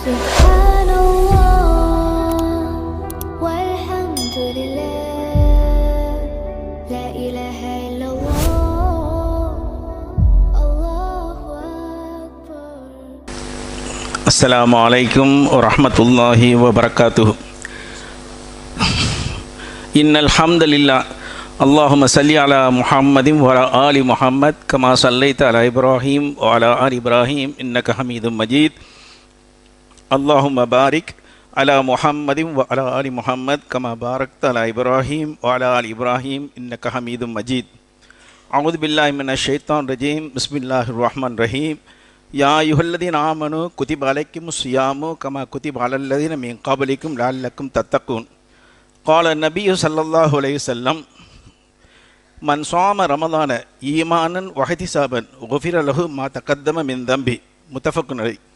Assalamu alaikum wa rahmatullahi wa barakatuh. Innal alhamdulillah. Allahumma salli ala Muhammadin wa ala ali Muhammad kama sallaita ala Ibrahim wa ala ali Ibrahim innaka Hamidum Majid. اللهم بارك على محمد وعلى آل محمد كما باركت على إبراهيم وعلى آل إبراهيم إنك حميد مجيد. أعوذ بالله من الشيطان الرجيم. بسم الله الرحمن الرحيم. يا أيها الذين آمنوا كتب عليكم الصيام كما كتب على الذين من قبلكم لعلكم تتقون. قال النبي صلى الله عليه وسلم من صام رمضان إيمانا واحتسابا غفر له ما تقدم من ذنبه. متفق عليه.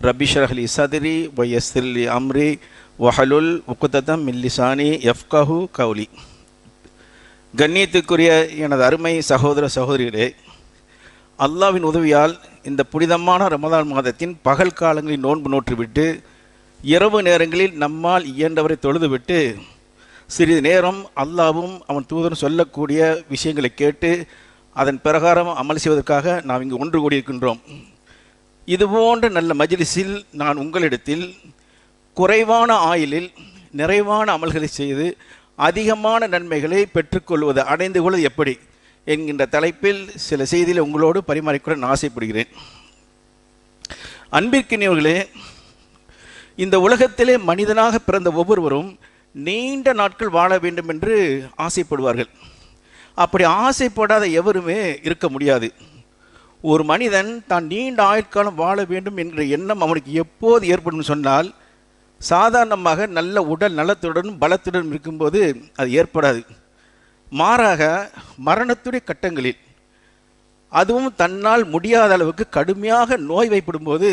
ரபி ஷரஹ்லி சதிரி ஒய்யஸ்திர்லி அம்ரி வஹலுல் உக்குததம் மில்லிசானி எஃப்கஹு கவுலி கண்ணியத்துக்குரிய எனது அருமை சகோதர சகோதரிகளே அல்லாவின் உதவியால் இந்த புனிதமான ரமதான் மாதத்தின் பகல் காலங்களில் நோன்பு நோற்றுவிட்டு இரவு நேரங்களில் நம்மால் இயன்றவரை தொழுதுவிட்டு சிறிது நேரம் அல்லாவும் அவன் தூதரும் சொல்லக்கூடிய விஷயங்களை கேட்டு அதன் பிரகாரம் அமல் செய்வதற்காக நாம் இங்கு ஒன்று கூடியிருக்கின்றோம். இதுபோன்ற நல்ல மஜ்லிஸில் நான் உங்களிடத்தில் குறைவான ஆயிலில் நிறைவான அமல்களை செய்து அதிகமான நன்மைகளை பெற்றுக்கொள்வது அடைந்து கொள்வது எப்படி என்கின்ற தலைப்பில் சில செய்திகளை உங்களோடு பரிமாறிக்கொள்ள நான் ஆசைப்படுகிறேன். அன்பிற்கினியவர்களே இந்த உலகத்திலே மனிதனாக பிறந்த ஒவ்வொருவரும் நீண்ட நாட்கள் வாழ வேண்டும் என்று ஆசைப்படுவார்கள். அப்படி ஆசைப்படாத எவருமே இருக்க முடியாது. ஒரு மனிதன் தான் நீண்ட ஆயுட்காலம் வாழ வேண்டும் என்கிற எண்ணம் அவனுக்கு எப்போது ஏற்படும் சொன்னால் சாதாரணமாக நல்ல உடல் நலத்துடனும் பலத்துடன் இருக்கும்போது அது ஏற்படாது. மாறாக மரணத்துடைய கட்டங்களில் அதுவும் தன்னால் முடியாத அளவுக்கு கடுமையாக நோய் வைப்படும்போது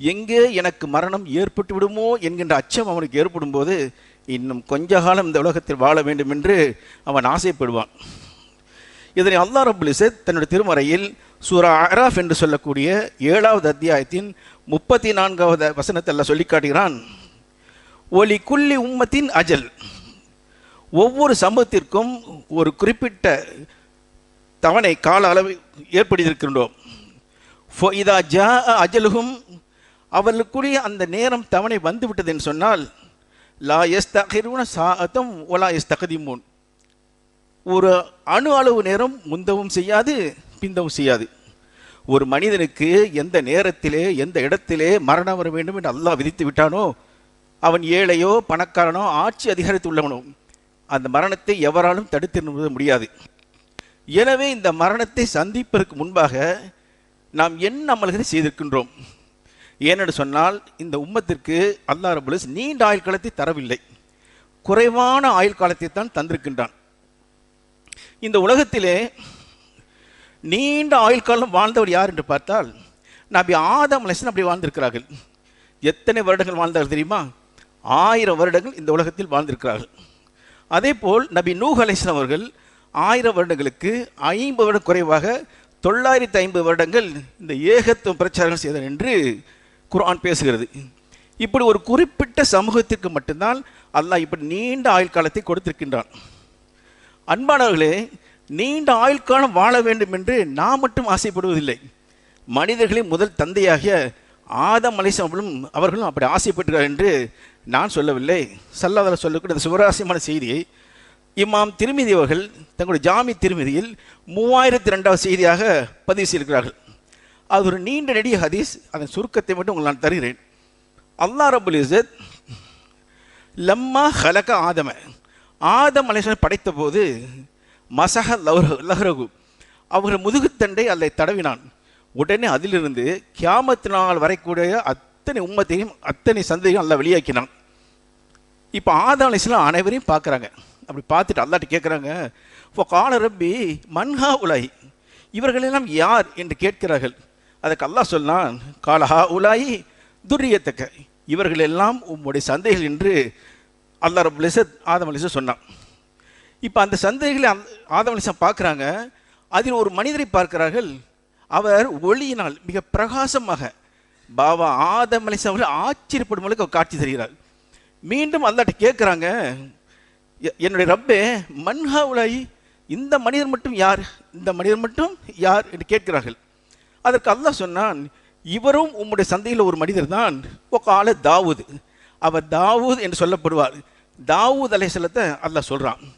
எங்கே எனக்கு மரணம் ஏற்பட்டு விடுமோ என்கின்ற அச்சம் அவனுக்கு ஏற்படும் போது இன்னும் கொஞ்ச காலம் இந்த உலகத்தில் வாழ வேண்டும் என்று அவன் ஆசைப்படுவான். இதனை அல்லா ரபுலிசத் தன்னுடைய திருமறையில் சூரா அராஃப் என்று சொல்லக்கூடிய ஏழாவது அத்தியாயத்தின் முப்பத்தி நான்காவது வசனத்தில் சொல்லி காட்டுகிறான். ஒலி குல்லி உம்மத்தின் அஜல். ஒவ்வொரு சமூகத்திற்கும் ஒரு குறிப்பிட்ட தவணை கால அளவு ஏற்படுத்தியிருக்கின்றோம் ஃபோ இதா ஜா அஜலுகும் அவர்களுக்குரிய அந்த நேரம் தவணை வந்துவிட்டது என்று சொன்னால் லா எஸ் தகிர்வுன சாத்தம் ஒலா எஸ் தகதிமூன் ஒரு அணு அளவு நேரம் முந்தவும் செய்யாது. பிந்தவும் செய்யாது. ஒரு மனிதனுக்கு எந்த நேரத்திலே எந்த இடத்திலே மரணம் வர வேண்டும் என்று அல்லாஹ் விதித்து விட்டானோ அவன் ஏழையோ பணக்காரனோ ஆட்சி அதிகாரத்தில் உள்ளவனோ அந்த மரணத்தை எவராலும் தடுத்து நிறுத்த முடியாது. எனவே இந்த மரணத்தை சந்திப்பதற்கு முன்பாக நாம் என்ன அமல்களை செய்திருக்கின்றோம்? ஏனென்று சொன்னால் இந்த உம்மத்திற்கு அல்லா ரபுலஸ் நீண்ட ஆயுள் காலத்தை தரவில்லை. குறைவான ஆயுள் காலத்தை தான் தந்திருக்கின்றான். இந்த உலகத்திலே நீண்ட ஆயுள் காலம் வாழ்ந்தவர் யார் என்று பார்த்தால் நபி ஆதம் அலைசன் அப்படி வாழ்ந்திருக்கிறார்கள். எத்தனை வருடங்கள் வாழ்ந்தார்கள் தெரியுமா? ஆயிரம் வருடங்கள் இந்த உலகத்தில் வாழ்ந்திருக்கிறார்கள். அதே போல் நபி நூஹ் அலைசன் அவர்கள் ஆயிரம் வருடங்களுக்கு ஐம்பது வருடம் குறைவாக தொள்ளாயிரத்தி ஐம்பது வருடங்கள் இந்த ஏகத்துவம் பிரச்சாரம் செய்தார் என்று குர்ஆன் பேசுகிறது. இப்படி ஒரு குறிப்பிட்ட சமூகத்திற்கு மட்டும்தான் அல்லாஹ் இப்படி நீண்ட ஆயுள் காலத்தை கொடுத்திருக்கின்றான். அன்பானவர்களே நீண்ட ஆயுள் காலம் வாழ வேண்டும் என்று நான் மட்டும் ஆசைப்படுவதில்லை. மனிதர்களின் முதல் தந்தையாகிய ஆதம் அலிசம் அவர்களும் அப்படி ஆசைப்பட்டுகிறார் என்று நான் சொல்லவில்லை. சல்லாதல சொல்லக்கூடிய இந்த சுவராசியமான செய்தியை இம்மாம் திருமதி அவர்கள் தங்களுடைய ஜாமி திருமதியில் மூவாயிரத்தி ரெண்டாவது செய்தியாக பதிவு செய்திருக்கிறார்கள். அது ஒரு நீண்ட நெடிய ஹதீஸ். அதன் சுருக்கத்தை மட்டும் உங்களுக்கு நான் தருகிறேன். அல்லா ரபுல் இசத் லம்மா ஹலக ஆதம. ஆதம் அலேசன் படைத்த போது மசஹ லவ்ர- லஹ்ரகு. அவர்கள் முதுகுத்தண்டை அதை தடவினான். உடனே அதிலிருந்து கியாமத்து நாள் வரைக்கூடிய அத்தனை உம்மத்தையும் அத்தனை சந்தையும் அல்ல வெளியாக்கினான். இப்போ ஆதம் அனைவரையும் பார்க்குறாங்க. அப்படி பார்த்துட்டு அல்லாட்டு கேட்குறாங்க இப்போ கால ரப்பி மன்ஹா உலாய் இவர்களெல்லாம் யார் என்று கேட்கிறார்கள். அதுக்கு அல்லா சொன்னான் காலஹா உலாயி துரியத்தக்க இவர்களெல்லாம் உம்முடைய சந்தைகள் என்று அல்லாஹ் ரபுலிசத் ஆதம் அலிசா சொன்னான். இப்போ அந்த சந்தைகளை அந் ஆதம் பார்க்குறாங்க. அதில் ஒரு மனிதரை பார்க்கிறார்கள். அவர் ஒளியினால் மிக பிரகாசமாக பாபா ஆதம் அவர்கள் ஆச்சரியப்படும் அளவுக்கு அவர் காட்சி தருகிறார். மீண்டும் அல்லாட்ட கேட்குறாங்க என்னுடைய ரப்பே மன்ஹா உலை இந்த மனிதர் மட்டும் யார்? இந்த மனிதர் மட்டும் யார்? என்று கேட்கிறார்கள். அதற்கு அல்லாஹ் சொன்னான் இவரும் உம்முடைய சந்தையில் ஒரு மனிதர் தான். கால தாவூது. அவர் தாவூத் என்று சொல்லப்படுவார். தாவூத் அலைசலத்தை அல்லாஹ் சொல்கிறான்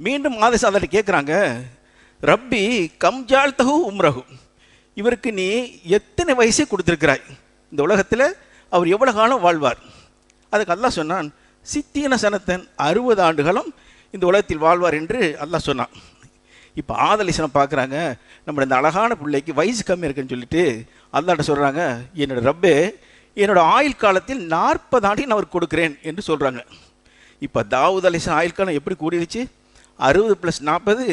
மீண்டும் மாதேச அல்லாட்ட கேட்குறாங்க ரப்பி கம்ஜால் தகு உம்ரகு இவருக்கு நீ எத்தனை வயசை கொடுத்துருக்கிறாய்? இந்த உலகத்தில் அவர் எவ்வளோ காலம் வாழ்வார்? அதுக்கு அல்லாஹ் சொன்னான் சித்தியன சனத்தன் அறுபது ஆண்டுகளும் இந்த உலகத்தில் வாழ்வார் என்று அல்லாஹ் சொன்னான். இப்போ ஆதலிசனம் பார்க்குறாங்க நம்ம இந்த அழகான பிள்ளைக்கு வயசு கம்மி இருக்குன்னு சொல்லிட்டு அல்லாட்ட சொல்கிறாங்க என்னோட ரப்பே என்னோட ஆயுள் காலத்தில் நாற்பது ஆண்டையும் நான் அவர் கொடுக்குறேன் என்று சொல்கிறாங்க இப்போ தாவூத் அலிசன் ஆயுள் காலம் எப்படி கூடிடுச்சு அறுபது ப்ளஸ் நாற்பது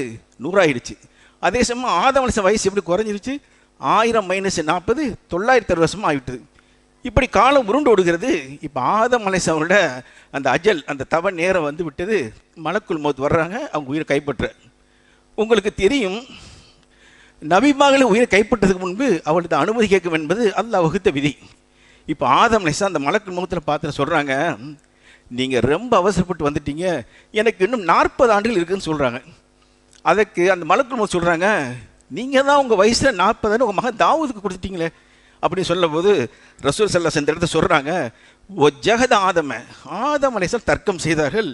நூறாயிடுச்சு. அதே சமயம் ஆதம் வயசு எப்படி குறைஞ்சிருச்சு? ஆயிரம் மைனஸ் நாற்பது தொள்ளாயிரத்தி அறுபது வருஷமாக ஆகிவிட்டது இப்படி காலம் உருண்டு ஓடுகிறது. இப்போ ஆதம் அலிசன் அவரோட அந்த அஜல் அந்த தவ நேரம் வந்து விட்டது. மலக்குள் மோத் வர்றாங்க அவங்க உயிரை கைப்பற்ற. உங்களுக்கு தெரியும் நபிமாகளை உயிரை கைப்பற்றதுக்கு முன்பு அவளுக்கு அனுமதி கேட்கும் என்பது அல்ல வகுத்த விதி. இப்போ ஆதம் லேசா அந்த மலக்குள் முகத்தில் பார்த்துட்டு சொல்கிறாங்க நீங்கள் ரொம்ப அவசரப்பட்டு வந்துட்டீங்க. எனக்கு இன்னும் நாற்பது ஆண்டுகள் இருக்குதுன்னு சொல்கிறாங்க அதுக்கு அந்த மலக்கு சொல்கிறாங்க நீங்கள் தான் உங்கள் வயசில் நாற்பதுன்னு உங்கள் மகன் தாவூதுக்கு கொடுத்துட்டீங்களே. அப்படின்னு சொல்லும்போது ரசூல் செல்ல இந்த இடத்த சொல்கிறாங்க ஒ ஜெகத ஆதம ஆதம் அலேசல் தர்க்கம் செய்தார்கள்.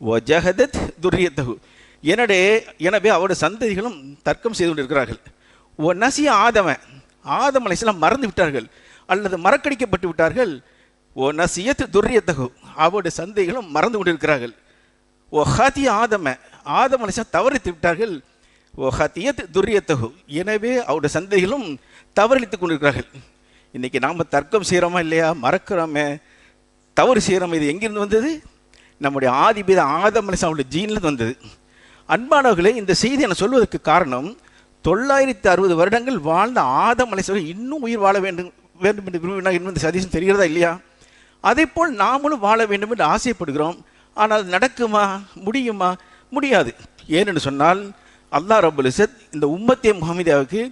ஒ ஜெகதத் துரியத்தகு எனவே எனவே அவருடைய சந்ததிகளும் தர்க்கம் செய்து கொண்டிருக்கிறார்கள். ஓ நசிய ஆதம. ஆதம் மறந்து விட்டார்கள். அல்லது மறக்கடிக்கப்பட்டு விட்டார்கள். ஓ நசியத்து துரியத்தகு அவருடைய சந்தைகளும் மறந்து கொண்டிருக்கிறார்கள். ஓ ஹத்திய ஆதம. ஆதம் மனுஷன் தவறித்து விட்டார்கள். ஓ ஹத்தியத் துரியத்தகு எனவே அவருடைய சந்தைகளும் தவறளித்துக் கொண்டிருக்கிறார்கள். இன்றைக்கி நாம் தர்க்கம் செய்கிறோமா இல்லையா? மறக்கிறோமே. தவறு செய்கிறோம் இது எங்கிருந்து வந்தது? நம்முடைய ஆதிபீத ஆதம் மனுஷன் அவருடைய ஜீன்லேருந்து வந்தது. அன்பானவர்களே இந்த செய்தி என சொல்வதற்கு காரணம் தொள்ளாயிரத்தி அறுபது வருடங்கள் வாழ்ந்த ஆதம் அலைசவர் இன்னும் உயிர் வாழ வேண்டும் வேண்டும் என்று விரும்பினா இன்னும் இந்த சதீசம் தெரிகிறதா இல்லையா? அதே போல் நாமளும் வாழ வேண்டும் என்று ஆசைப்படுகிறோம். ஆனால் நடக்குமா? முடியுமா? முடியாது. ஏனென்று சொன்னால் அல்லா ரபுல் இசத் இந்த உம்மத்திய முகமதியாவுக்கு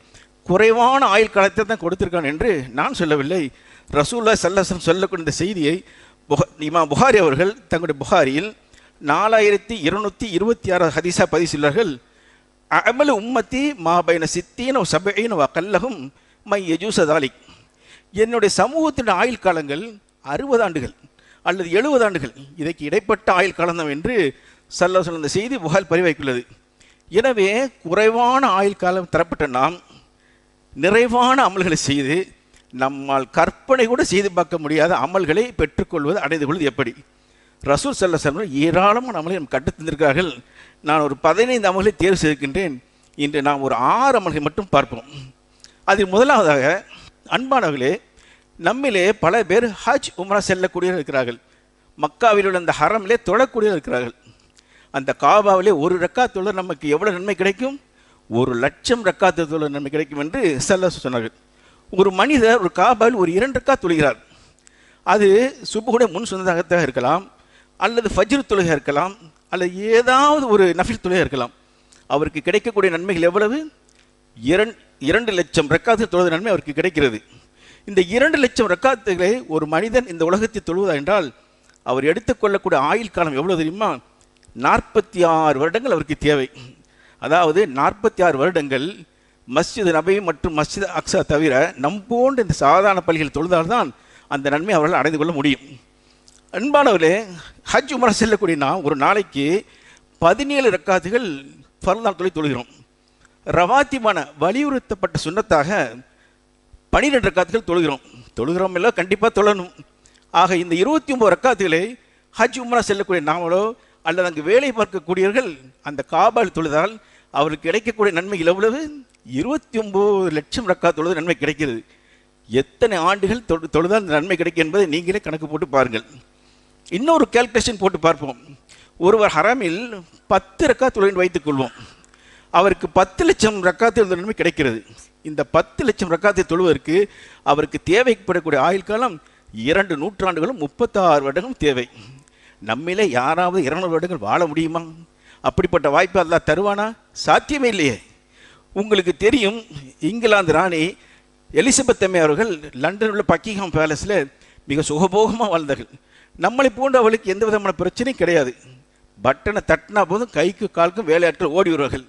குறைவான ஆயுள் காலத்தை தான் கொடுத்திருக்கான் என்று நான் சொல்லவில்லை. ரசூல்லா சல்லசம் சொல்லக்கூடிய இந்த செய்தியை இமா புகாரி அவர்கள் தங்களுடைய புகாரியில் நாலாயிரத்தி இருநூற்றி இருபத்தி ஆறு ஹதீஸா பதிவு செய்கிறார்கள் அமலு உம்மத்தி மாபைன சித்தீன சபையின கல்லகம் மை யஜூசதாலிக் என்னுடைய சமூகத்தினுடைய ஆயுள் காலங்கள் அறுபது ஆண்டுகள் அல்லது எழுபது ஆண்டுகள் இதற்கு இடைப்பட்ட ஆயுள் காலம் என்று சல்ல சொன்ன செய்தி புகால் பரிவைக்குள்ளது எனவே குறைவான ஆயுள் காலம் தரப்பட்ட நாம் நிறைவான அமல்களை செய்து நம்மால் கற்பனை கூட செய்து பார்க்க முடியாத அமல்களை பெற்றுக்கொள்வது அடைந்து கொள்வது எப்படி? ரசூல் செல்ல செல்வன் ஏராளமான அமலை நம் கட்டு தந்திருக்கிறார்கள். நான் ஒரு பதினைந்து அமல்களை தேர்வு செய்திருக்கின்றேன். இன்று நாம் ஒரு ஆறு அமல்களை மட்டும் பார்ப்போம். அதில் முதலாவதாக அன்பானவர்களே நம்மிலே பல பேர் ஹஜ் உம்ரா செல்லக்கூடியவர் இருக்கிறார்கள். மக்காவில் உள்ள அந்த ஹரமிலே தொழக்கூடியவர் இருக்கிறார்கள். அந்த காபாவிலே ஒரு ரக்கா தொழில் நமக்கு எவ்வளோ நன்மை கிடைக்கும்? ஒரு லட்சம் ரக்காத்து தொழில் நன்மை கிடைக்கும் என்று செல்ல சொன்னார்கள். ஒரு மனிதர் ஒரு காபாவில் ஒரு இரண்டு ரக்கா தொழுகிறார். அது சுப்புடைய முன் சொந்ததாகத்தாக இருக்கலாம் அல்லது ஃபஜ்ர் தொழுகையாக இருக்கலாம் அல்லது ஏதாவது ஒரு நஃபில் தொழுகை இருக்கலாம். அவருக்கு கிடைக்கக்கூடிய நன்மைகள் எவ்வளவு? இரண்டு இரண்டு லட்சம் ரக்காத்து தொழுது நன்மை அவருக்கு கிடைக்கிறது. இந்த இரண்டு லட்சம் ரக்காத்துகளை ஒரு மனிதன் இந்த உலகத்தில் தொழுவதா என்றால் அவர் எடுத்துக்கொள்ளக்கூடிய ஆயுள் காலம் எவ்வளவு தெரியுமா? நாற்பத்தி ஆறு வருடங்கள் அவருக்கு தேவை. அதாவது நாற்பத்தி ஆறு வருடங்கள் மஸ்ஜித் நபை மற்றும் மஸ்ஜித் அக்ஸா தவிர நம்போன்ற இந்த சாதாரண பள்ளிகள் தொழுதால்தான் அந்த நன்மை அவர்கள் அடைந்து கொள்ள முடியும். அன்பானவர்களே ஹஜ் உமரா செல்லக்கூடிய நாம் ஒரு நாளைக்கு பதினேழு ரக்காத்துகள் ஃபர்லான் தொழில் தொழுகிறோம். ரவாத்திமான வலியுறுத்தப்பட்ட சுண்ணத்தாக பன்னிரெண்டு ரக்காத்துகள் தொழுகிறோம். தொழுகிறோம் எல்லாம் கண்டிப்பாக தொழணும். ஆக இந்த இருபத்தி ஒம்பது ரக்காத்துகளை ஹஜ் உம்ரா செல்லக்கூடிய நாமளோ அல்லது அங்கு வேலை பார்க்கக்கூடியவர்கள் அந்த காபால் தொழுதால் அவருக்கு கிடைக்கக்கூடிய நன்மைகள் எவ்வளவு? இருபத்தி ஒம்பது லட்சம் ரக்கா தொழுது நன்மை கிடைக்கிறது. எத்தனை ஆண்டுகள் தொழு தொழுதால் அந்த நன்மை கிடைக்கும் என்பதை நீங்களே கணக்கு போட்டு பாருங்கள். இன்னொரு கேல்குலேஷன் போட்டு பார்ப்போம். ஒருவர் ஹராமில் பத்து ரக்கா தொழில் வைத்துக் கொள்வோம். அவருக்கு பத்து லட்சம் ரக்காத்து நன்மை கிடைக்கிறது. இந்த பத்து லட்சம் ரக்காத்தை தொழுவதற்கு அவருக்கு தேவைப்படக்கூடிய ஆயுள் காலம் இரண்டு நூற்றாண்டுகளும் முப்பத்தாறு வருடங்களும் தேவை. நம்மிலே யாராவது இருநூறு வருடங்கள் வாழ முடியுமா? அப்படிப்பட்ட வாய்ப்பு அதெல்லாம் தருவானா? சாத்தியமே இல்லையே. உங்களுக்கு தெரியும் இங்கிலாந்து ராணி எலிசபெத் அம்மை அவர்கள் லண்டனில் உள்ள பக்கிங்ஹாம் பேலஸில் மிக சுகபோகமாக வாழ்ந்தார்கள். நம்மளை போன்ற அவளுக்கு எந்த விதமான பிரச்சனையும் கிடையாது. பட்டனை தட்டினா போதும் கைக்கு காலுக்கும் வேலையாட்கள் ஓடி வருவார்கள்.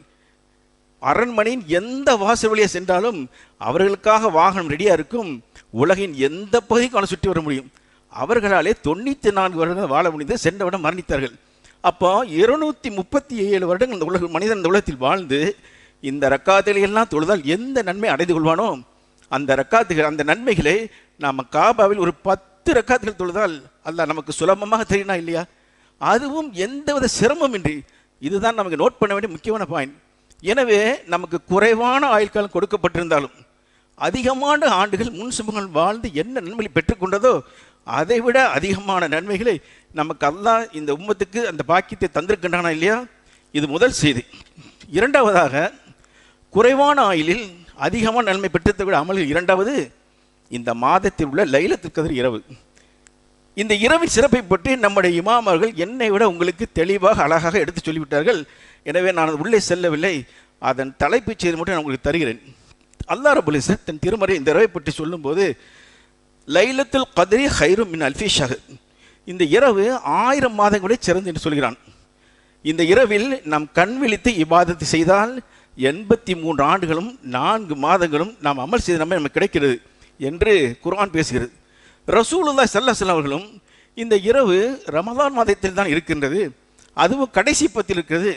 அரண்மனையின் எந்த வாசல் வழியாக சென்றாலும் அவர்களுக்காக வாகனம் ரெடியாக இருக்கும். உலகின் எந்த பகுதிக்கும் அவனை சுற்றி வர முடியும்? அவர்களாலே தொண்ணூற்றி நான்கு வருடங்கள் வாழ முடிந்து சென்றவிடம் மரணித்தார்கள். அப்போ இருநூத்தி முப்பத்தி ஏழு வருடங்கள் இந்த உலக மனிதன் இந்த உலகத்தில் வாழ்ந்து இந்த ரக்காத்துகளை தொழுதால் எந்த நன்மை அடைந்து கொள்வானோ? அந்த ரக்காத்துகள் அந்த நன்மைகளை நாம் காபாவில் ஒரு பத்து ரக்காத்துகள் தொழுதால் அல்ல நமக்கு சுலபமாக தெரியுனா இல்லையா? அதுவும் எந்தவித சிரமமின்றி. இதுதான் நமக்கு நோட் பண்ண வேண்டிய முக்கியமான பாயிண்ட் எனவே நமக்கு குறைவான ஆயுட்காலம் கொடுக்கப்பட்டிருந்தாலும் அதிகமான ஆண்டுகள் முன் சுமங்கள் வாழ்ந்து என்ன நன்மைகளை பெற்றுக்கொண்டதோ அதைவிட அதிகமான நன்மைகளை நமக்கு அல்லா இந்த உம்மத்துக்கு அந்த பாக்கியத்தை தந்திருக்கின்றானா இல்லையா? இது முதல் செய்தி. இரண்டாவதாக குறைவான ஆயிலில் அதிகமான நன்மை பெற்றதை விட அமல்கள் இரண்டாவது இந்த மாதத்தில் உள்ள லைலத்திற்கதிர் இரவு. இந்த இரவின் சிறப்பை பற்றி நம்முடைய இமாமர்கள் என்னை விட உங்களுக்கு தெளிவாக அழகாக எடுத்து சொல்லிவிட்டார்கள். எனவே நான் உள்ளே செல்லவில்லை. அதன் தலைப்புச் செய்தி மட்டும் நான் உங்களுக்கு தருகிறேன். அல்லாஹ் ரபுல் தன் திருமறை இந்த இரவை பற்றி சொல்லும்போது லைலத்துல் கதிரி ஹைரும் மின் அல்ஃபி இந்த இரவு ஆயிரம் மாதங்களே சிறந்து என்று சொல்கிறான். இந்த இரவில் நாம் கண் விழித்து இபாதத்தை செய்தால் எண்பத்தி மூன்று ஆண்டுகளும் நான்கு மாதங்களும் நாம் அமல் செய்த நம்ம நமக்கு கிடைக்கிறது என்று குர்ஆன் பேசுகிறது. ரசூலுல்லா ஸல்லல்லாஹு அவர்களும் இந்த இரவு ரமதான் மாதத்தில் தான் இருக்கின்றது. அதுவும் கடைசி பத்தில் இருக்கிறது.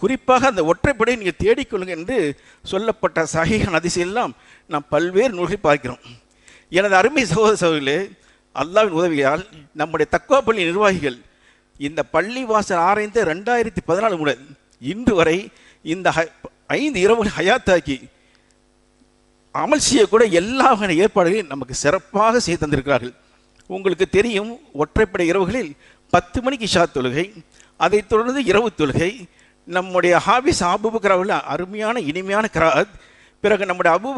குறிப்பாக அந்த ஒற்றைப்படை நீங்கள் தேடிக்கொள்ளுங்க என்று சொல்லப்பட்ட சகிக அதிசயெல்லாம் நாம் பல்வேறு நூல்களை பார்க்கிறோம். எனது அருமை சகோதர சகோதரிகளே அல்லாவின் உதவியால் நம்முடைய தக்குவா பள்ளி நிர்வாகிகள் இந்த பள்ளி வாசல் ஆராய்ந்த ரெண்டாயிரத்தி பதினாலு முதல் இன்று வரை இந்த ஐந்து இரவுகள் ஹயாத்தாக்கி அமல் செய்யக்கூட எல்லா வகையான ஏற்பாடுகளையும் நமக்கு சிறப்பாக செய்து தந்திருக்கிறார்கள். உங்களுக்கு தெரியும் ஒற்றைப்படை இரவுகளில் பத்து மணிக்கு ஷா தொழுகை அதைத் தொடர்ந்து இரவு தொழுகை நம்முடைய ஹாபிஸ் அபுபக்கர் அவர்கள் அருமையான இனிமையான கிராத் பிறகு நம்முடைய அபு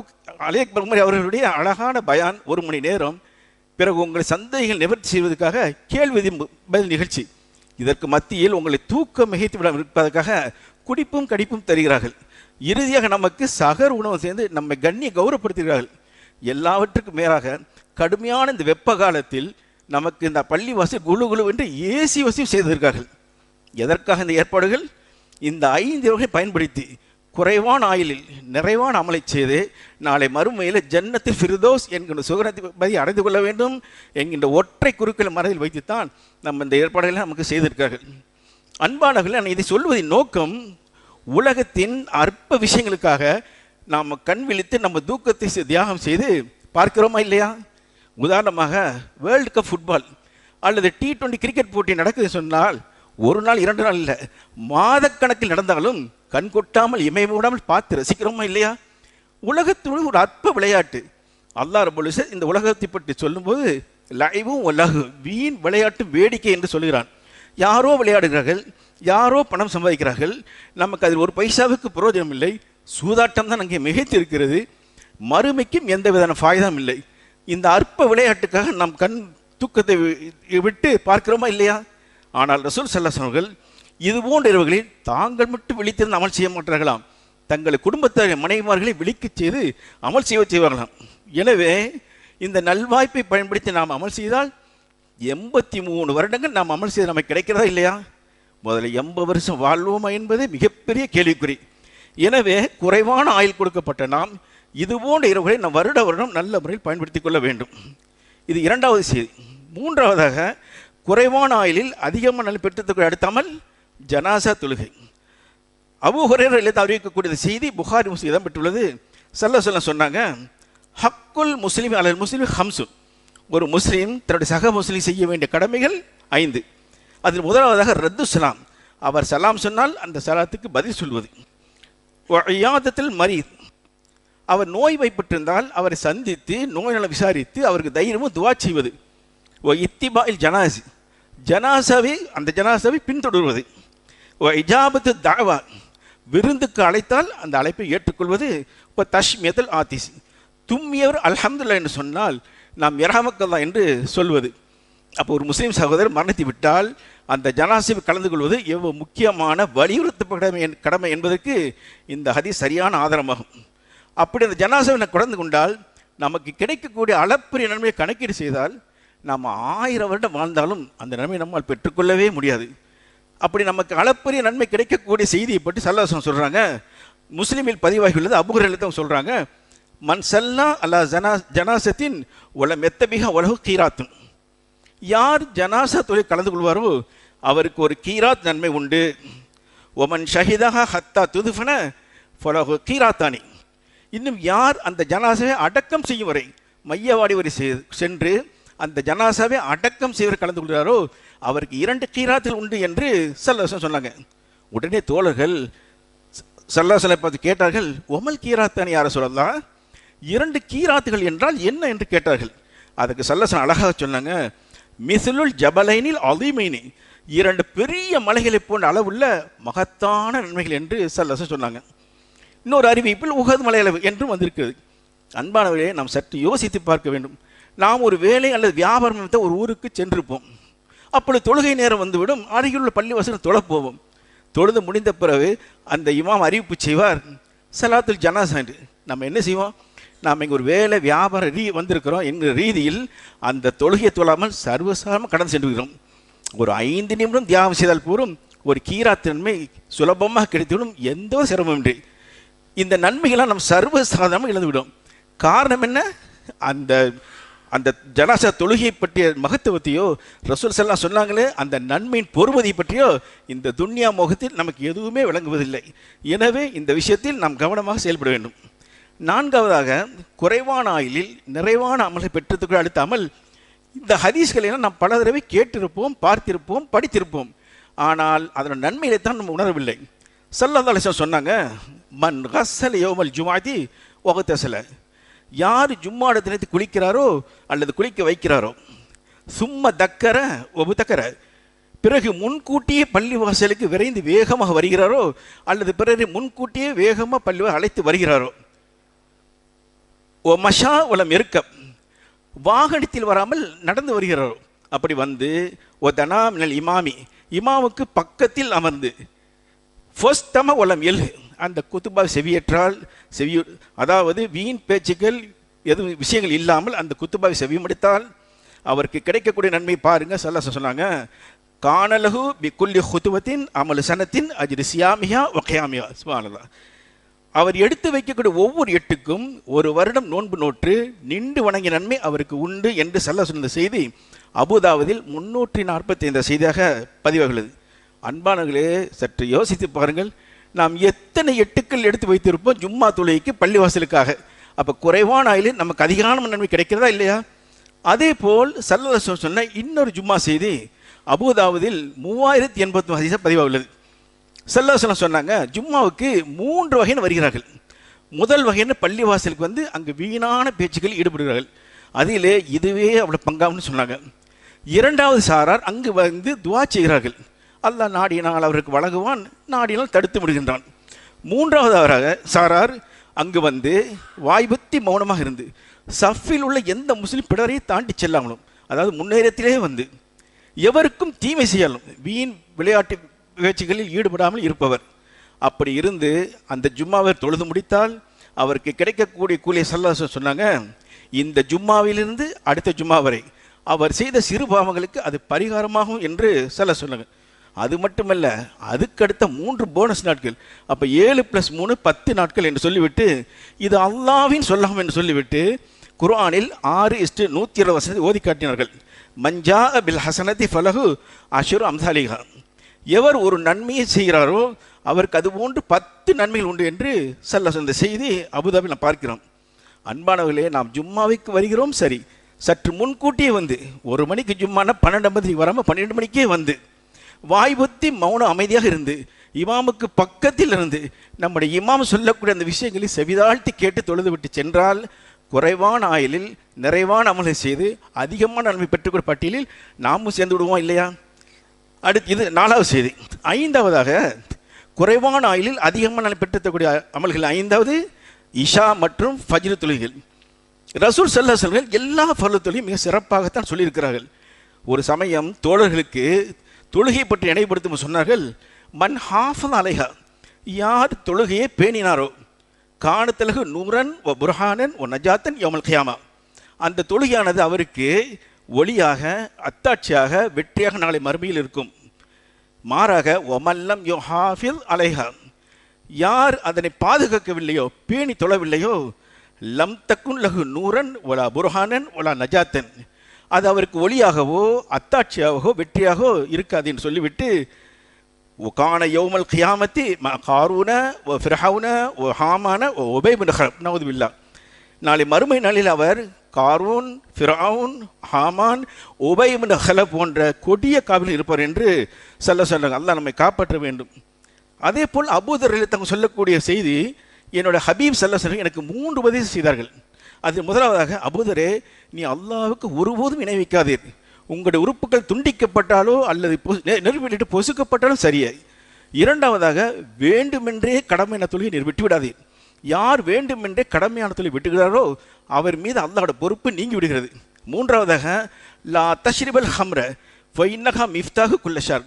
அலேக் பர்மரி அவர்களுடைய அழகான பயான் ஒரு மணி நேரம் பிறகு உங்கள் சந்தேகங்கள் நிவர்த்தி செய்வதற்காக கேள்வி பதில் நிகழ்ச்சி. இதற்கு மத்தியில் உங்களை தூக்கம் மிகைத்து விட இருப்பதற்காக குடிப்பும் கடிப்பும் தருகிறார்கள். இறுதியாக நமக்கு சகர் உணவு சேர்ந்து நம்மை கண்ணிய கௌரவப்படுத்துகிறார்கள். எல்லாவற்றுக்கும் மேலாக கடுமையான இந்த வெப்ப காலத்தில் நமக்கு இந்த பள்ளி வாசல் குழு குழு என்று ஏசி வசதி செய்திருக்கார்கள் எதற்காக இந்த ஏற்பாடுகள்? இந்த ஐந்து வகை பயன்படுத்தி குறைவான ஆயுளில் நிறைவான அமலை செய்து நாளை மறுமையில் ஜன்னத்தில் ஃபிர்தோஸ் என்கின்ற சுகரத்தை அடைந்து கொள்ள வேண்டும் என்கின்ற ஒற்றை குறுக்களை மனதில் வைத்துத்தான் நம்ம இந்த ஏற்பாடுகளை நமக்கு செய்திருக்கார்கள் அன்பானவர்கள் நான் இதை சொல்வதின் நோக்கம் உலகத்தின் அற்ப விஷயங்களுக்காக நாம் கண் விழித்து நம்ம தூக்கத்தை தியாகம் செய்து பார்க்கிறோமா இல்லையா? உதாரணமாக வேர்ல்டு கப் ஃபுட்பால் அல்லது டி டுவெண்ட்டி கிரிக்கெட் போட்டி நடக்குது சொன்னால் ஒரு நாள் இரண்டு நாள் இல்லை. மாதக்கணக்கில் நடந்தாலும் கண் கொட்டாமல் இமை மூடாமல் பார்த்து ரசிக்கிறோமா இல்லையா? உலகத்துடன் ஒரு அற்ப விளையாட்டு. அல்லா ரபுல் இந்த உலகத்தை பற்றி சொல்லும்போது லைவும் உலகு வீண் விளையாட்டு வேடிக்கை என்று சொல்கிறான் யாரோ விளையாடுகிறார்கள் யாரோ பணம் சம்பாதிக்கிறார்கள் நமக்கு அதில் ஒரு பைசாவுக்கு பிரயோஜனம் இல்லை. சூதாட்டம் தான் அங்கே மிகைத்திருக்கிறது மறுமைக்கும் எந்த விதமான ஃபாய்தாம் இல்லை. இந்த அற்ப விளையாட்டுக்காக நாம் கண் தூக்கத்தை விட்டு பார்க்கிறோமா இல்லையா? ஆனால் ரசூல் சல்லாஸ் இது போன்ற இரவுகளில் தாங்கள் மட்டும் விழித்திருந்து அமல் செய்ய மாட்டார்களாம். தங்கள் குடும்பத்தார் மனைவிமார்களை விழிக்கச் செய்து அமல் செய்ய செய்வார்களாம். எனவே இந்த நல்வாய்ப்பை பயன்படுத்தி நாம் அமல் செய்தால் எண்பத்தி மூணு வருடங்கள் நாம் அமல் செய்து நமக்கு கிடைக்கிறதா இல்லையா? முதல்ல எண்பது வருஷம் வாழ்வோமா என்பது மிகப்பெரிய கேள்விக்குறி. எனவே குறைவான ஆயுள் கொடுக்கப்பட்ட நாம் இது போன்ற இரவுகளை நாம் வருட வருடம் நல்ல முறையில் பயன்படுத்திக் கொள்ள வேண்டும். இது இரண்டாவது செய்தி. மூன்றாவதாக குறைவான ஆயிலில் அதிகமான நல் பெற்றத்துக்கு அடுத்தாமல் ஜனாசா தொழுகை. அபு ஹுரேரிலிருந்து அறிவிக்கக்கூடிய செய்தி புகாரி முஸ்லீம் இடம் பெற்றுள்ளது. சொல்ல சொல்ல சொன்னாங்க ஹக்குல் முஸ்லீம் அல்லது முஸ்லீம் ஹம்சுன். ஒரு முஸ்லீம் தன்னுடைய சக முஸ்லீம் செய்ய வேண்டிய கடமைகள் ஐந்து. அதில் முதலாவதாக ரத்து சலாம். அவர் சலாம் சொன்னால் அந்த சலாத்துக்கு பதில் சொல்வது. ஐயாதத்தில் மரீத். அவர் நோய் வைப்பட்டிருந்தால் அவரை சந்தித்து நோய் நலம் விசாரித்து அவருக்கு தைரியமும் துவா செய்வது. ஓ இத்திபாயில் ஜனாசி ஜனாசாவை அந்த ஜனாசாவை பின்தொடர்வது. இஜாபத்து தாவா விருந்துக்கு அழைத்தால் அந்த அழைப்பை ஏற்றுக்கொள்வது. இப்போ தஷ்மியத்தில் ஆத்திஸ் தும்மியவர் அல்ஹம்துல்லா என்று சொன்னால் நாம் இரஹமக்கல்லா என்று சொல்வது. அப்போ ஒரு முஸ்லீம் சகோதரர் மரணித்து விட்டால் அந்த ஜனாசிவை கலந்து கொள்வது எவ்வளோ முக்கியமான வலியுறுத்தப்பட்ட கடமை என்- கடமை என்பதற்கு இந்த ஹதி சரியான ஆதாரமாகும். அப்படி அந்த ஜனாசாவை நான் கலந்து கொண்டால் நமக்கு கிடைக்கக்கூடிய அளப்பரிய நன்மையை கணக்கீடு செய்தால் நாம் ஆயிரம் வருடம் வாழ்ந்தாலும் அந்த நன்மை நம்மால் பெற்றுக்கொள்ளவே முடியாது. அப்படி நமக்கு அளப்பரிய நன்மை கிடைக்கக்கூடிய செய்தியை பற்றி சல்லாசம் சொல்கிறாங்க முஸ்லீமில் பதிவாகியுள்ளது அபுகரில் சொல்கிறாங்க மண் சல்லா அல்லா ஜனா ஜனாசத்தின் உல மெத்தபிக உலகு கீராத்தும் யார் ஜனாசா தொழில் கலந்து கொள்வாரோ அவருக்கு ஒரு கீராத் நன்மை உண்டு. ஒமன் ஷஹிதாக ஹத்தா துதுஃபன ஃபலகு கீராத்தானி. இன்னும் யார் அந்த ஜனாசாவை அடக்கம் செய்யும் வரை மையவாடி வரை செ- சென்று அந்த ஜனாசாவை அடக்கம் செய்வர் கலந்து கொள்கிறாரோ அவருக்கு இரண்டு கீராத்தில் உண்டு என்று சல்லாசன் சொன்னாங்க. உடனே தோழர்கள் சல்லாசனை பார்த்து கேட்டார்கள் ஒமல் கீராத்தானி யார சொல்லலாம் இரண்டு கீராத்துகள் என்றால் என்ன என்று கேட்டார்கள். அதுக்கு சல்லசன் அழகாக சொன்னாங்க மிசிலுல் ஜபலைனில் அலிமைனி. இரண்டு பெரிய மலைகளை போன்ற அளவுள்ள மகத்தான நன்மைகள் என்று சல்லசன் சொன்னாங்க. இன்னொரு அறிவிப்பில் உகது மலையளவு என்றும் வந்திருக்கிறது. அன்பானவரே நாம் சற்று யோசித்து பார்க்க வேண்டும். நாம் ஒரு வேலை அல்லது வியாபாரம் நிமித்தம் ஒரு ஊருக்கு சென்றிருப்போம். அப்பொழுது தொழுகை நேரம் வந்துவிடும். அருகிலுள்ள பள்ளிவாசல் தொழப் போவோம். தொழுது முடிந்த பிறகு அந்த இமாம் அறிவிப்பு செய்வார். சலாத்துல் ஜனாசா என்று. நம்ம என்ன செய்வோம்? நாம் இங்கே ஒரு வேலை வியாபார ரீ வந்திருக்கிறோம் என்கிற ரீதியில் அந்த தொழுகையை தொழாமல் சர்வசாரமாக கடந்து சென்றுகிறோம் ஒரு ஐந்து நிமிடம் தியாகம் செய்தால் போரும் ஒரு கீராத்தன்மை சுலபமாக கிடைத்துவிடும். எந்த ஒரு சிரமமின்றி இந்த நன்மைகளாக நம் சர்வசாதாரணமாக இழந்துவிடும். காரணம் என்ன? அந்த அந்த ஜனாசா தொழுகை பற்றிய மகத்துவத்தையோ ரசூல் செல்லாம் சொன்னாங்களே அந்த நன்மையின் பொறுமதி பற்றியோ இந்த துன்யா மோகத்தில் நமக்கு எதுவுமே விளங்குவதில்லை. எனவே இந்த விஷயத்தில் நாம் கவனமாக செயல்பட வேண்டும். நான்காவதாக குறைவான ஆயிலில் நிறைவான அமலை பெற்றதுக்கு அடுத்த அமல் இந்த ஹதீஸ்களை எல்லாம் நாம் பல தடவை கேட்டிருப்போம் பார்த்திருப்போம் படித்திருப்போம். ஆனால் அதன் நன்மையை தான் நம்ம உணரவில்லை. சல்லல்லாஹு அலைஹி சொன்னாங்க மன் ஹசல் யோமல் ஜுமாதி ஒகத்தசலை யார் ஜும்மாட தினத்தை குளிக்கிறாரோ அல்லது குளிக்க வைக்கிறாரோ சும்மா தக்கர ஒபு தக்கர. பிறகு முன்கூட்டியே பள்ளிவாசலுக்கு விரைந்து வேகமாக வருகிறாரோ அல்லது பிறகு முன்கூட்டியே வேகமாக பள்ளி அழைத்து வருகிறாரோ. ஓ மஷா உலம் இருக்க வாகனத்தில் வராமல் நடந்து வருகிறாரோ. அப்படி வந்து ஓ தனா மினல் இமாமி. இமாமுக்கு பக்கத்தில் அமர்ந்து ஃபர்ஸ்டம உலம் எல். அந்த குத்துபா செவியற்றால் செவியு அதாவது வீண் பேச்சுக்கள் எதுவும் விஷயங்கள் இல்லாமல் அந்த குத்துபாவை செவிமடித்தால் அவருக்கு கிடைக்கக்கூடிய நன்மை பாருங்க சல்லாச சொன்னாங்க. காணலகு விக்குல்லி ஹுத்துவத்தின் குத்துவத்தின் அமலு சனத்தின் அஜிரு சியாமியா ஒகையாமியா சுபானல்லா அவர் எடுத்து வைக்கக்கூடிய ஒவ்வொரு எட்டுக்கும் ஒரு வருடம் நோன்பு நோற்று நின்று வணங்கிய நன்மை அவருக்கு உண்டு என்று சொல்ல சொன்ன செய்தி அபுதாவதில் முன்னூற்றி நாற்பத்தி ஐந்து செய்தியாக பதிவாகிறது அன்பானவர்களே சற்று யோசித்து பாருங்கள். நாம் எத்தனை எட்டுக்கள் எடுத்து வைத்திருப்போம் ஜும்மா தொழுகைக்கு பள்ளிவாசலுக்காக. அப்போ குறைவான ஆயிலில் நமக்கு அதிகமான நன்மை கிடைக்கிறதா இல்லையா? அதே போல் சல்லல்லாஹு சொன்ன இன்னொரு ஜும்மா செய்தி அபுதாவதில் மூவாயிரத்தி எண்பத்தி ஹதீஸாக பதிவாகுள்ளது. செல்லவசனம் சொன்னாங்க ஜும்மாவுக்கு மூன்று வகைன்னு வருகிறார்கள். முதல் வகைன்னு பள்ளிவாசலுக்கு வந்து அங்கு வீணான பேச்சுக்கள் ஈடுபடுகிறார்கள். அதிலே இதுவே அவ்வளோ பங்காம்னு சொன்னாங்க. இரண்டாவது சாரார் அங்கு வந்து துவா செய்கிறார்கள். அல்லாஹ் நாடினால் அவருக்கு வழங்குவான் நாடினால் தடுத்து விடுகின்றான். மூன்றாவதாக சாரார் அங்கு வந்து வாய்பத்தி மௌனமாக இருந்து சஃபில் உள்ள எந்த முஸ்லீம் பிடரையும் தாண்டி செல்லாமலும் அதாவது முன்னேறத்திலே வந்து எவருக்கும் தீமை செய்யலும் வீண் விளையாட்டு பேச்சுகளில் ஈடுபடாமல் இருப்பவர். அப்படி இருந்து அந்த ஜும்மாவை தொழுது முடித்தால் அவருக்கு கிடைக்கக்கூடிய கூலிய சல்லாச சொன்னாங்க இந்த ஜும்மாவிலிருந்து அடுத்த ஜும்மா வரை அவர் செய்த சிறு பாவங்களுக்கு அது பரிகாரமாகும் என்று சொல்ல சொன்னாங்க. அது மட்டுமல்ல அதுக்கடுத்த மூன்று போனஸ் நாட்கள். அப்போ ஏழு ப்ளஸ் மூணு பத்து நாட்கள் என்று சொல்லிவிட்டு இது அல்லாவின் சொல்லாம் என்று சொல்லிவிட்டு குர்ஆனில் ஆறு இஸ்டு நூற்றி இருபது வசதி ஓதி காட்டினார்கள். மஞ்சா பில் ஹசனதி ஃபலஹு அஷுர் அம்சாலிகா எவர் ஒரு நன்மையை செய்கிறாரோ அவருக்கு அது போன்று பத்து நன்மைகள் உண்டு என்று சொல்ல சொந்த செய்தி அபுதாபில் நாம் பார்க்கிறோம். அன்பானவர்களே நாம் ஜும்மாவிற்கு வருகிறோம் சரி. சற்று முன்கூட்டியே வந்து ஒரு மணிக்கு ஜும்மானா பன்னெண்டு மணிக்கு வராமல் பன்னெண்டு மணிக்கே வந்து வாய்புத்தி மௌனம் அமைதியாக இருந்து இமாமுக்கு பக்கத்தில் இருந்து நம்முடைய இமாம் சொல்லக்கூடிய அந்த விஷயங்களை செவிதாழ்த்தி கேட்டு தொழுது விட்டு சென்றால் குறைவான ஆயிலில் நிறைவான அமலை செய்து அதிகமான நன்மை பெற்றுக்கூடிய பட்டியலில் நாமும் சேர்ந்து விடுவோம் இல்லையா? அடுத்து இது நாலாவது செய்தி. ஐந்தாவதாக குறைவான ஆயிலில் அதிகமான நன்மை பெற்றுத்தக்கூடிய அமல்கள் ஐந்தாவது இஷா மற்றும் ஃபஜ்ரு தொழுகைகள். ரசூல் செல்லாசல்கள் எல்லா ஃபர்லு தொழிலும் மிக சிறப்பாகத்தான் சொல்லியிருக்கிறார்கள். ஒரு சமயம் தோழர்களுக்கு தொழுகை பற்றி நினைவுபடுத்தும் சொன்னார்கள் மன் ஹாஃபல் அலைஹா. யார் தொழுகையை பேணினாரோ காணத்தலகு நூரன் ஒ புர்ஹானன் ஒ நஜாத்தன் யோமல் கியாமா. அந்த தொழுகையானது அவருக்கு ஒளியாக அத்தாட்சியாக வெற்றியாக நாளை மறுமையில் இருக்கும். மாறாக ஒமல்லம் யோ ஹாஃபில் அலைஹா. யார் அதனை பாதுகாக்கவில்லையோ பேணி தொழவில்லையோ லம் தக்குன் லகு நூரன் ஒலா புர்ஹானன் ஒலா நஜாத்தன். அது அவருக்கு ஒளியாகவோ அத்தாட்சியாகவோ வெற்றியாகவோ இருக்காது என்று சொல்லிவிட்டு காண யோமல் கியாமத்தி ம காரூன ஓ ஃபிரஹவுன ஓ ஹாமான ஓ ஒபேபின் நவதுவில்லா நாளை மறுமை நாளில் அவர் காரூன் ஃபிரவுன் ஹாமான் உபயமின் ஹல போன்ற கொடிய காவில் இருப்பார் என்று சொல்ல சொல்லுங்க அல்லாஹ் நம்மை காப்பாற்ற வேண்டும். அதே போல் அபூதரில் தங்க சொல்லக்கூடிய செய்தி என்னோட ஹபீப் செல்ல சொல்ல எனக்கு மூன்று உபதேசம் செய்தார்கள். அது முதலாவதாக அபுதரே நீ அல்லாவுக்கு ஒருபோதும் இணை வைக்காதீர் உங்களுடைய உறுப்புகள் துண்டிக்கப்பட்டாலோ அல்லது பொ- நெ- பொசுக்கப்பட்டாலும் சரியே. இரண்டாவதாக வேண்டுமென்றே கடமையான தொழிலை நீர் விட்டுவிடாதீர். யார் வேண்டுமென்றே கடமையான தொழில் விட்டுகிறாரோ அவர் மீது அல்லாவோட பொறுப்பு நீங்கி விடுகிறது. மூன்றாவதாக லா தஷ்ரிபல் ஹம்ர ஃபைன்னகா மிஃப்தாகு குல்லஷார்.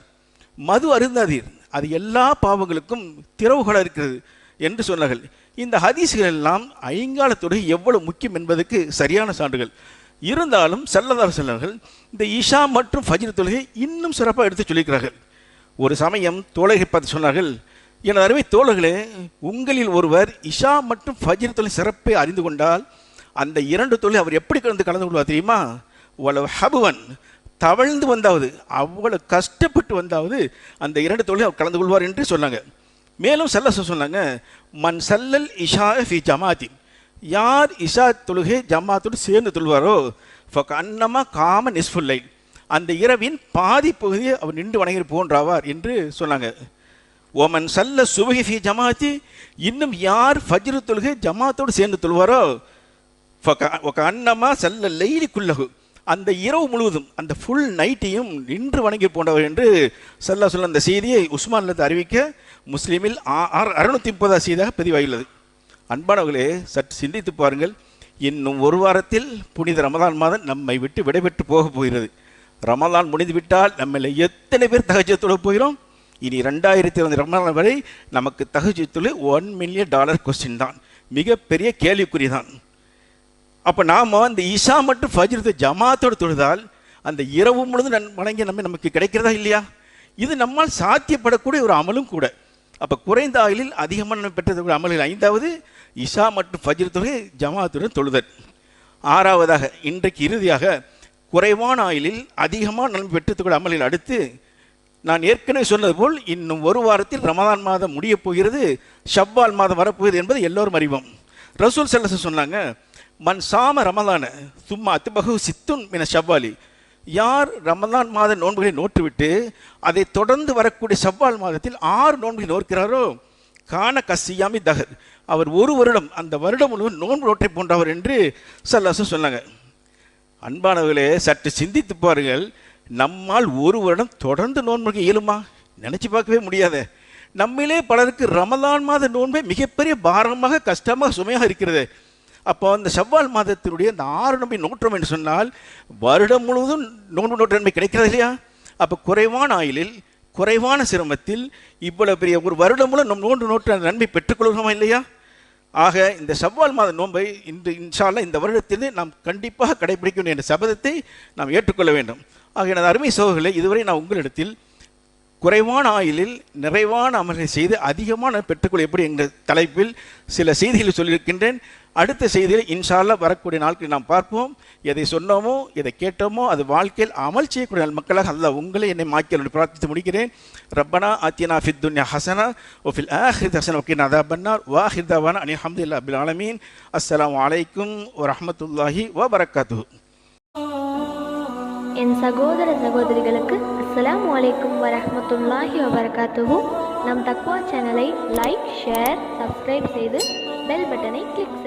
மது அருந்தாதீர். அது எல்லா பாவங்களுக்கும் திறவுகளாக இருக்கிறது என்று சொன்னார்கள். இந்த ஹதீஸ்கள் எல்லாம் ஐங்கால எவ்வளவு முக்கியம் என்பதற்கு சரியான சான்றுகள். இருந்தாலும் செல்லதார் செல்லர்கள் இந்த இஷா மற்றும் ஃபஜ்ர் தொழுகை இன்னும் சிறப்பாக எடுத்து சொல்லியிருக்கிறார்கள். ஒரு சமயம் தோழகை பார்த்து சொன்னார்கள் எனது அருமை தோழர்களே உங்களில் ஒருவர் இஷா மற்றும் ஃபஜ்ர் தொழில் சிறப்பை அறிந்து கொண்டால் அந்த இரண்டு தொழில் அவர் எப்படி கலந்து கலந்து கொள்வார் தெரியுமா? அவ்வளவு ஹபுவன் தவழ்ந்து வந்தாவது அவ்வளவு கஷ்டப்பட்டு வந்தாவது அந்த இரண்டு தொழில் அவர் கலந்து கொள்வார் என்று சொன்னாங்க. மேலும் செல்ல சொன்னாங்க மன் சல்லல் இஷா ஃபி ஜமாத்தி யார் இஷா தொழுகை ஜமாத்தோடு சேர்ந்து தொழுவாரோ ஃபக் அன்னமா காம நிஸ்ஃபுல்லை அந்த இரவின் பாதி பகுதியை அவர் நின்று வணங்கி போன்றாவார் என்று சொன்னாங்க. ஓமன் சல்ல சுபகி ஃபி ஜமாத்தி. இன்னும் யார் ஃபஜ்ரு தொழுகை ஜமாத்தோடு சேர்ந்து தொழுவாரோ ஒக அன்னமா செல்ல லெய்லி குல்லகு அந்த இரவு முழுவதும் அந்த ஃபுல் நைட்டையும் நின்று வணங்கி போன்றவர் என்று செல்ல சொல்ல அந்த செய்தியை உஸ்மான்லத்து அறிவிக்க முஸ்லீமில் அறுநூத்தி முப்பது செய்தியாக பதிவாகியுள்ளது. அன்பானவர்களே சற்று சிந்தித்து பாருங்கள். இன்னும் ஒரு வாரத்தில் புனித ரமதான் மாதம் நம்மை விட்டு விடைபெற்று போக போகிறது. ரமதான் முடிந்துவிட்டால் நம்மள எத்தனை பேர் தகஜத்தோடு போகிறோம்? இனி ரெண்டாயிரத்தி இருபது ரமதான் வரை நமக்கு தகஜத்துல ஒன் மில்லியன் டாலர் கொஸ்டின் தான். மிகப்பெரிய கேள்விக்குறி தான் அப்போ நாம் அந்த இஷா மற்றும் ஃபஜ்ரத்தை ஜமாத்தோடு தொழுதால் அந்த இரவு முழுதும் நன் வணங்கி நம்ம நமக்கு கிடைக்கிறதா இல்லையா? இது நம்மால் சாத்தியப்படக்கூடிய ஒரு அமலும் கூட. அப்போ குறைந்த ஆயுளில் அதிகமாக நம்ம அமல்கள் அமலில் ஐந்தாவது இஷா மற்றும் ஃபஜ்ர் தொகை ஜமாத்துடன் தொழுதல். ஆறாவதாக இன்றைக்கு இறுதியாக குறைவான ஆயுளில் அதிகமாக நன்மை பெற்றுக்கூடிய அமலில் அடுத்து நான் ஏற்கனவே சொன்னது போல் இன்னும் ஒரு வாரத்தில் ரமதான் மாதம் முடியப் போகிறது ஷவ்வால் மாதம் வரப்போகிறது என்பது எல்லோரும் அறிவோம். ரசூல் செல்லச சொன்னாங்க மன் சாம ரமதான சும்மா அத்துபகு சித்துன் மின ஷவ்வாலி யார் ரமதான் மாத நோன்புகளை நோற்றுவிட்டு அதை தொடர்ந்து வரக்கூடிய ஷவ்வால் மாதத்தில் ஆறு நோன்புகளை நோக்கிறாரோ காண கசியாமி தகர் அவர் ஒரு வருடம் அந்த வருடம் முழுவதும் நோன்பு நோட்டை போன்றவர் என்று சல்லாசம் சொன்னாங்க. அன்பானவர்களே சற்று சிந்தித்து பாருங்கள். நம்மால் ஒரு வருடம் தொடர்ந்து நோன்பு இயலுமா? நினச்சி பார்க்கவே முடியாத. நம்மிலே பலருக்கு ரமதான் மாத நோன்பே மிகப்பெரிய பாரமாக கஷ்டமாக சுமையாக இருக்கிறது. அப்போ அந்த செவ்வால் மாதத்தினுடைய அந்த ஆறு நம்பி நோற்றம் என்று சொன்னால் வருடம் முழுவதும் நோன்பு நோற்றன்மை நன்மை கிடைக்கிறது இல்லையா? அப்போ குறைவான ஆயிலில் குறைவான சிரமத்தில் இவ்வளவு பெரிய ஒரு வருடம் முழு நம் நோன்பு நோட்டு நன்மை பெற்றுக்கொள்கிறோமா இல்லையா? ஆக இந்த செவ்வால் மாத நோன்பை இன்று இன்ஷால்ல இந்த வருடத்திலே நாம் கண்டிப்பாக கடைபிடிக்க வேண்டும் என்ற சபதத்தை நாம் ஏற்றுக்கொள்ள வேண்டும். ஆக எனது அருமை சோகர்களை இதுவரை நான் உங்களிடத்தில் குறைவான ஆயிலில் நிறைவான அமல்களை செய்து அதிகமான பெற்றுக்கொள்ள எப்படி என்ற தலைப்பில் சில செய்திகளை சொல்லியிருக்கின்றேன். அடுத்த செய்தியில் இன்ஷால்ல வரக்கூடிய நாட்களில் நாம் பார்ப்போம். எதை சொன்னோமோ எதை கேட்டோமோ அது வாழ்க்கையில் அமல் செய்யக்கூடிய மக்களாக அல்ல உங்களை என்னை மாக்கியல் பிரார்த்தித்து முடிக்கிறேன். ரப்பனா ஆத்தியனா ஃபித் துன்யா ஹசனா ஒஃபில் ஆஹிர் ஹசன் ஓகே அதா பன்னார் வாஹிர் தவானா அனி அஹமதுல்லா அபில் ஆலமீன். அஸ்ஸலாமு அலைக்கும் வா வரகாத்து என் சகோதர சகோதரிகளுக்கு அஸ்ஸலாமு அலைக்கும் வரஹ்மத்துல்லாஹி வபரகாத்துஹு நம் தக்வா சேனலை லைக் ஷேர் சப்ஸ்கிரைப் செய்து பெல் பட்டனை கிளிக்